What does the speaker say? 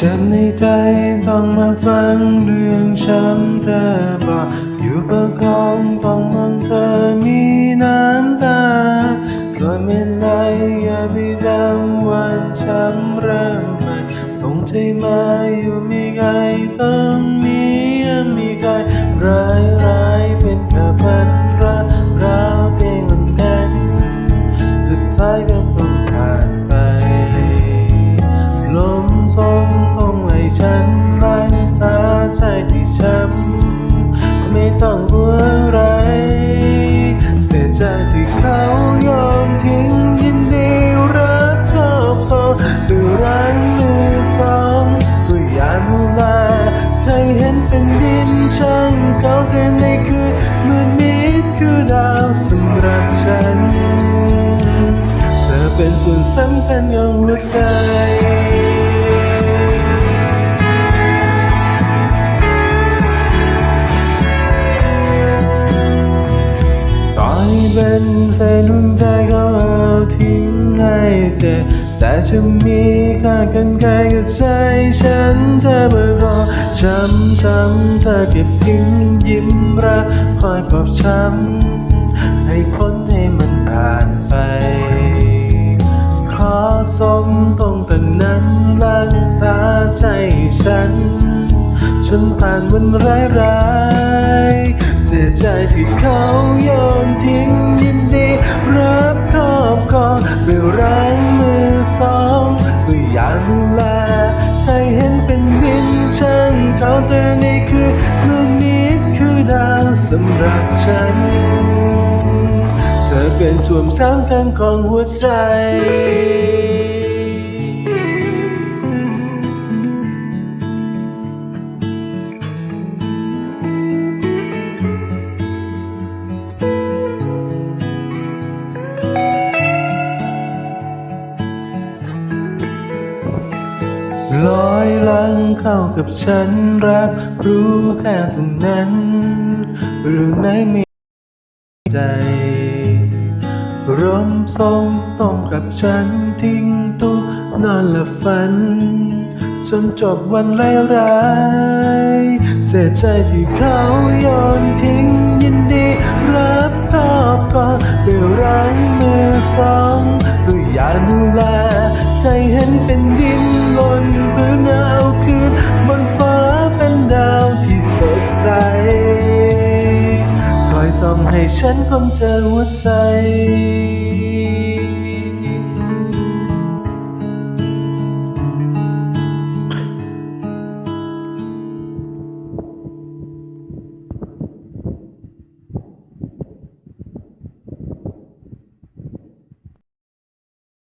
จ็บในใจต้องมาฟังเรื่องช้ำเธอบอกอยู่ประคองต้องมองเธอมีน้ำตาก็ไม่ไรอย่าไปจำวันช้ำเริ่มใหม่ส่งใจมาอยู่มีใครต้องมีมีใครร้าย เขาเส้นในคืนมืดมิดคือดาวสำหรับฉัน เธอเป็นส่วนสำคัญของหัวใจเป็นส แต่จะมีค่ากันไกลกับใจฉันเธอมารอช้ำช้ำเธอเก็บทิ้งยิ้มรักคอยปลอบช้ำให้พ้นให้มันผ่านไป ขอสมตรงแต่นั้นรักษาใจฉันจนผ่านวันร้ายร้ายๆเสียใจที่เขาโยน อยากดูแลให้เห็นเป็นดินช่างเขาเธอนี่คือลูกนิดคือดาวสำหรับฉัน เธอเป็นส่วนสำคัญของหัวใจ ลอยลังเข้ากับฉันรับรู้แค่ตรงนั้นเรื่อไหนม่ใจร่มทรงต้องกับฉันทิ้งตัวนอนหลับฝันจนจบวันร้ายร้ายเสียใจที่เขาโยนทิ้งยินดีรับครอบครองด้วยรังมือสองด้วยยาดูแล ใจเห็นเป็นดินหล่นพื้นเอาคืนบนฟ้าเป็นดาวที่สดใสคอยส่องให้ฉันคนเจอหัวใจ